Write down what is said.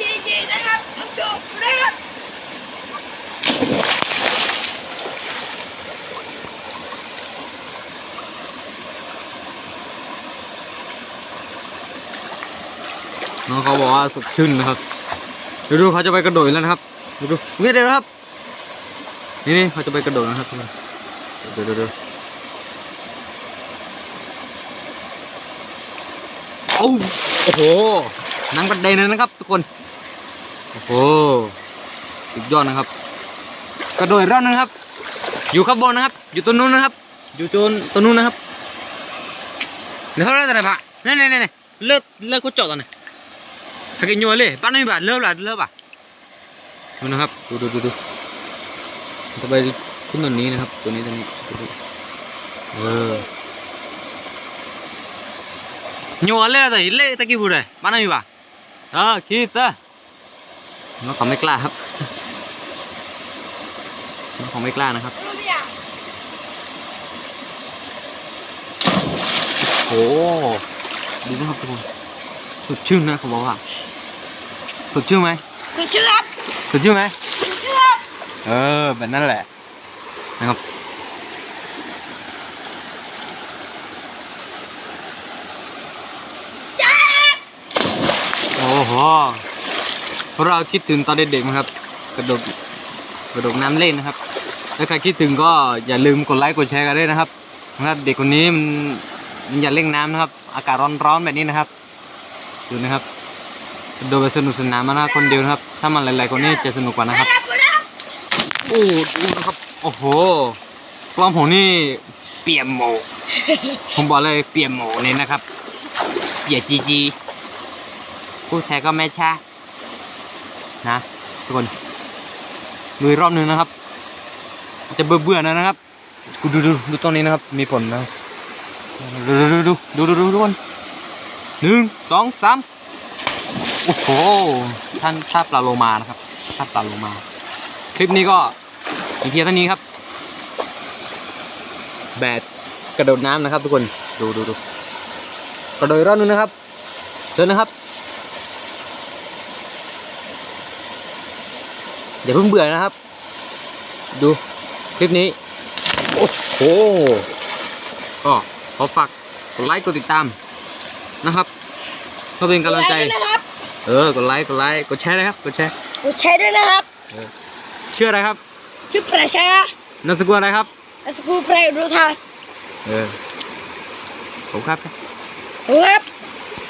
จีจีนะครับท่านผู้ชมนะครับน้องเขาบอกว่าสดชื่นนะครับดูดูเขาจะไปกระโดดแล้วนะครับดูดูนี่เดี๋ยวนะครับ นี่นี่เขาจะไปกระโดดนะครับทุกคนดูดูดูโอ้โอ้โหนังกระเด็นเลยนะครับทุกคน โอ้โหสุดยอดนะครับ กระโดดอีกรอบนึงครับ อยู่ข้างบนนะครับ อยู่ตัวนู้นนะครับ อยู่จนตัวนู้นนะครับเดี๋ยวเขาเลิกอะไรปะนี่นี่นี่เลิกเลิกกูจอดตอนไหนถ้ากินยัวเลยป้าไม่บาดเลิกละเลิกป่ะดูนะครับดูดูดูดูจะไปขึ้นตัวนี้นะครับ ตัวนี้ตัวนี้ดูดูเออยัวเลยแต่เล่ตะกี้พูดเลยป้าไม่บาดเออคิดซะ น้องเขาไม่กล้าครับน้องเขาไม่กล้านะครับรู้หรือยังโอ้โหดูนะครับทุกคนสดชื่นนะเขาบอกว่าสดชื่นไหมคุณเชื่อครับสดชื่นไหมคุณเชื่อครับเออแบบนั้นแหละนะครับจ้าโอ้โหพวก เราคิดถึงตอนเด็กๆนะครับ กระโดดกระโดดน้ำเล่นนะครับ ถ้าใครคิดถึงก็อย่าลืมกดไลค์กดแชร์กันด้วยนะครับนะครับ เด็กคนนี้มันมันอย่าเล่นน้ำนะครับ อากาศร้อนๆแบบนี้นะครับดูนะครับกระโดดไปสนุกสนานมานะครับคนเดียวนะครับ ถ้ามันหลายๆคนนี่จะสนุกกว่านะครับโอ้ดูนะครับ โอ้โหกล้องผมนี่เปี่ยมโหมผมบอกเลยเปี่ยมโหมเลยนะครับเปียจีจีผู้แท้ก็ไม่ชา นะทุกคนดูอีกรอบหนึ่งนะครับ จะเบื่อเบื่อๆนะนะครับดูดูดูดูตรงนี้นะครับ มีผลนะดูดูดูดูดูดูทุกคนหนึ่งสองสามโอ้โหท่านชาปลาโลมานะครับชาปลาโลมา คลิปนี้ก็มีเพียงเท่านี้ครับ แบดกระโดดน้ำนะครับ ทุกคนดูดูดูกระโดดรอบนึงนะครับเชิญนะครับ อย่าเพิ่งเบื่อนะครับ ดูคลิปนี้ โอ้โห ก็ขอฝากกดไลค์กดติดตามนะครับเพื่อเป็นกำลังใจไลค์ด้วยนะครับ เออกดไลค์กดไลค์กดแชร์นะครับกดแชร์กดแชร์ด้วยนะครับ เออชื่ออะไรครับชื่อประชานามสกุลอะไรครับนามสกุลไพรรุธาเออผมครับ ครับ